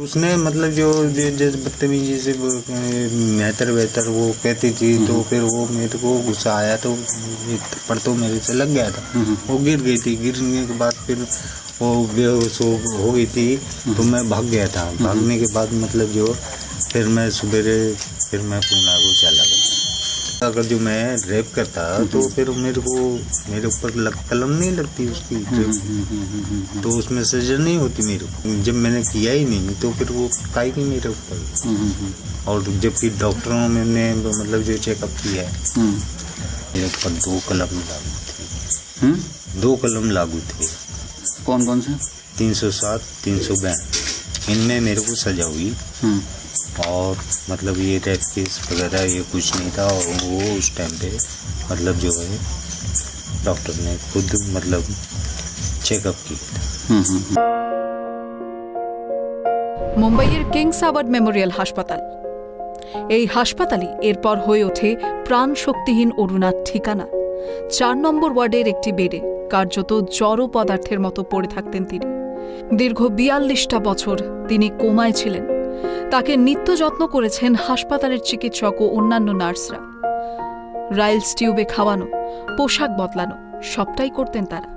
उसने मतलब जो जैसे बदतमीजी से मेहतर बेहतर वो कहती थी तो फिर वो मेरे को गुस्सा आया तो एक थप्पड़ तो मेरे से लग गया था। वो गिर गई थी। गिरने के बाद फिर वो बेहोश हो हो गई थी तो मैं भाग गया था। भागने के बाद मतलब जो फिर मैं सवेरे फिर मैं पूना को चला गया। अगर जो मैं रेप करता तो फिर मेरे को मेरे ऊपर लग, कलम नहीं लगती उसकी तो उसमें सजा नहीं होती मेरे को। जब मैंने किया ही नहीं तो फिर वो काई की मेरे ऊपर। और जबकि डॉक्टरों में ने मतलब जो चेकअप किया है मेरे ऊपर दो कलम लागू थे। दो कलम लागू थे। कौन कौन से? तीन सौ सात तीन सौ बैन इनमें मेरे को सजा हुई। और मतलब ये रेप केस वगैरह ये कुछ नहीं था और वो उस टाइम पे मतलब जो है डॉक्टर ने खुद मतलब चेकअप किया মুম্বাইয়ের কিংস আওয়ার্ড মেমোরিয়াল হাসপাতাল এই হাসপাতালই এরপর হয়ে ওঠে প্রাণ শক্তিহীন অরুণার ঠিকানা চার নম্বর ওয়ার্ডের একটি বেডে কার্যত জড় পদার্থের মতো পড়ে থাকতেন তিনি দীর্ঘ বিয়াল্লিশটা বছর তিনি কোমায় ছিলেন তাকে নিত্য যত্ন করেছেন হাসপাতালের চিকিৎসক ও অন্যান্য নার্সরা। রাইলস টিউবে খাওয়ানো, পোশাক বদলানো, সবটাই করতেন তারা।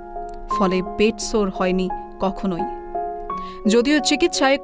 ফলে পেট সোর হয়নি কখনোই। যদিও চিকিৎসায়